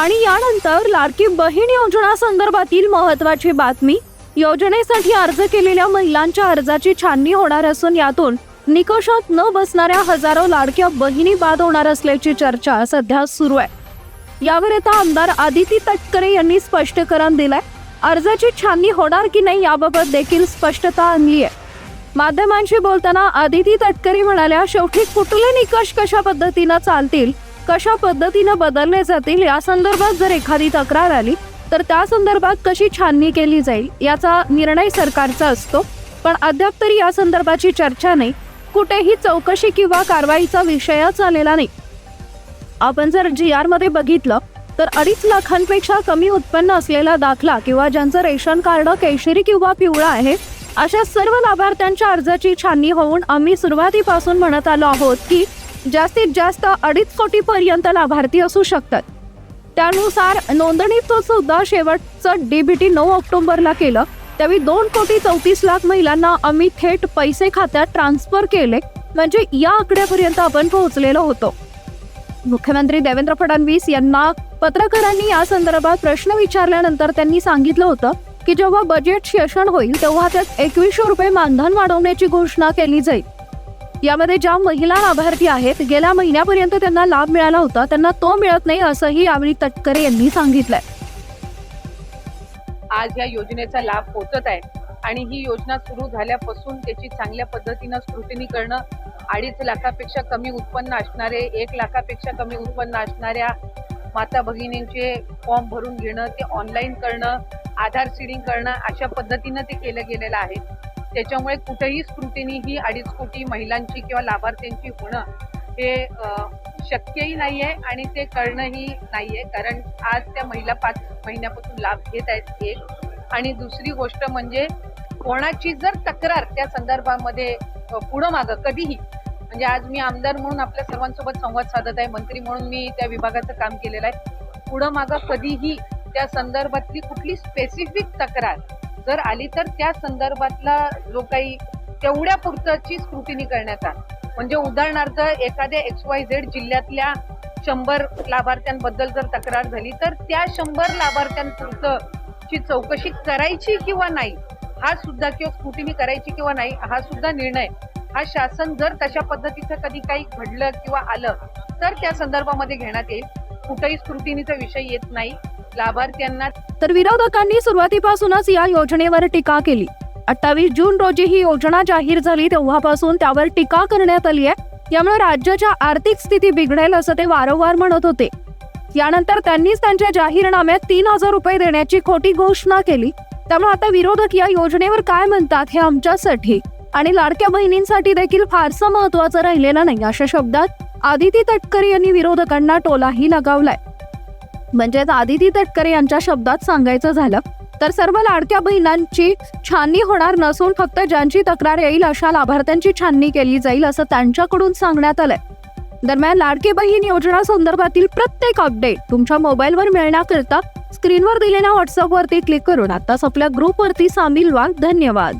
आणि यानंतर लाडकी बहीण योजना संदर्भातील महत्वाची बातमी. योजनेसाठी अर्ज केलेल्या महिलांच्या अर्जाची छाननी होणार असून यातून निकषात न बसणाऱ्या हजारो लाडक्या बहिणी बाद होणार असल्याची चर्चा सध्या सुरू आहे. यावर आता आमदार आदिती तटकरे यांनी स्पष्टीकरण दिलंय. अर्जाची छाननी होणार की नाही याबाबत देखील स्पष्टता आणली आहे माध्यमांशी बोलताना आदिती तटकरी म्हणाल्या शेवटी कुठले निकष कशा पद्धतीनं चालतील कशा पद्धतीनं बदलले जातील या संदर्भात जर एखादी तक्रार आली तर त्या संदर्भात कशी छाननी केली जाईल याचा निर्णय सरकारचा असतो. पण अद्याप तरी या संदर्भाची चर्चा नाही. कुठेही चौकशी किंवा कारवाईचा विषयच आलेला नाही. आपण जर जी आरमध्ये बघितलं तर अडीच लाखांपेक्षा कमी उत्पन्न असलेला दाखला किंवा ज्यांचं रेशन कार्ड केशरी किंवा पिवळा आहे अशा सर्व लाभार्थ्यांच्या अर्जाची छाननी होऊन आम्ही सुरुवातीपासून म्हणत आलो आहोत की जास्तीत जास्त अडीच कोटीपर्यंत लाभार्थी असू शकतात. त्यानुसार नोंदणीचं सुद्धा शेवटचं डीबीटी नऊ ऑक्टोबरला केलं. त्यावेळी दोन कोटी चौतीस लाख महिलांना आम्ही थेट पैसे खात्यात ट्रान्सफर केले. म्हणजे या आकड्यापर्यंत आपण पोहोचलेलो होतो. मुख्यमंत्री देवेंद्र फडणवीस यांना पत्रकारांनी या संदर्भात प्रश्न विचारल्यानंतर त्यांनी सांगितलं होतं की जेव्हा बजेट सेशन होईल तेव्हा त्यात एकवीसशे रुपये मानधन वाढवण्याची घोषणा केली जाईल. यामध्ये ज्या महिला लाभार्थी आहेत गेल्या महिन्यापर्यंत त्यांना लाभ मिळाला होता त्यांना तो मिळत नाही असंही यावेळी तटकरे यांनी सांगितलंय. आज या योजनेचा लाभ पोचत आहे आणि ही योजना सुरू झाल्यापासून त्याची चांगल्या पद्धतीनं स्क्रुटिनी करणं अडीच लाखापेक्षा कमी उत्पन्न असणारे एक लाखापेक्षा कमी उत्पन्न असणाऱ्या माता भगिनींचे फॉर्म भरून घेणं ते ऑनलाईन करणं आधार सीडिंग करणं अशा पद्धतीनं ते केलं गेलेलं आहे. त्याच्यामुळे कुठेही स्क्रुटिनी ही अडीच कोटी महिलांची किंवा लाभार्थ्यांची होणं हे शक्यही नाही आहे आणि ते करणंही नाही आहे कारण आज त्या महिला पाच महिन्यापासून लाभ घेत आहेत एक. आणि दुसरी गोष्ट म्हणजे कोणाची जर तक्रार त्या संदर्भामध्ये पुढं मागं कधीही म्हणजे आज मी आमदार म्हणून आपल्या सर्वांसोबत संवाद साधत आहे मंत्री म्हणून मी त्या विभागाचं काम केलेलं आहे. पुढं मागं कधीही त्या संदर्भातली कुठली स्पेसिफिक तक्रार जर आली तर त्या संदर्भातला जो काही तेवढ्या पुरतची स्क्रुटिनी करण्यात आली. म्हणजे उदाहरणार्थ एखाद्या एक्स वाय झेड जिल्ह्यातल्या शंभर लाभार्थ्यांबद्दल जर तक्रार झाली तर त्या शंभर लाभार्थ्यांपुरतं ची चौकशी करायची किंवा नाही हा सुद्धा किंवा स्क्रुटिनी करायची किंवा नाही हा सुद्धा निर्णय हा शासन जर तशा पद्धतीचं कधी काही घडलं किंवा आलं तर त्या संदर्भामध्ये घेण्यात येईल. कुठेही स्क्रुटिनीचा विषय येत नाही. लाभार्थ्यांना तर विरोधकांनी सुरुवातीपासूनच या योजनेवर टीका केली. अठ्ठावीस जून रोजी ही योजना जाहीर झाली तेव्हापासून त्यावर टीका करण्यात आली आहे. यामुळे राज्याच्या आर्थिक स्थिती बिघडेल असं ते वारंवार म्हणत होते. यानंतर त्यांनीच त्यांच्या जाहीरनाम्यात तीन हजार रुपये देण्याची खोटी घोषणा केली. त्यामुळे आता विरोधक या योजनेवर काय म्हणतात हे आमच्यासाठी आणि लाडक्या बहिणींसाठी देखील फारसं महत्वाचं राहिलेलं नाही अशा शब्दात आदिती तटकरे यांनी विरोधकांना टोलाही लगावलाय. म्हणजेच आदिती तटकरे यांच्या शब्दात सांगायचं झालं तर सर्व लाडक्या बहिणांची छाननी होणार नसून फक्त ज्यांची तक्रार येईल अशा लाभार्थ्यांची छाननी केली जाईल असं त्यांच्याकडून सांगण्यात आलंय. दरम्यान लाडकी बहीण योजना संदर्भातील प्रत्येक अपडेट तुमच्या मोबाईलवर मिळण्याकरिता स्क्रीनवर दिलेल्या व्हॉट्सअपवरती क्लिक करून आताच आपल्या ग्रुपवरती सामील व्हा. धन्यवाद.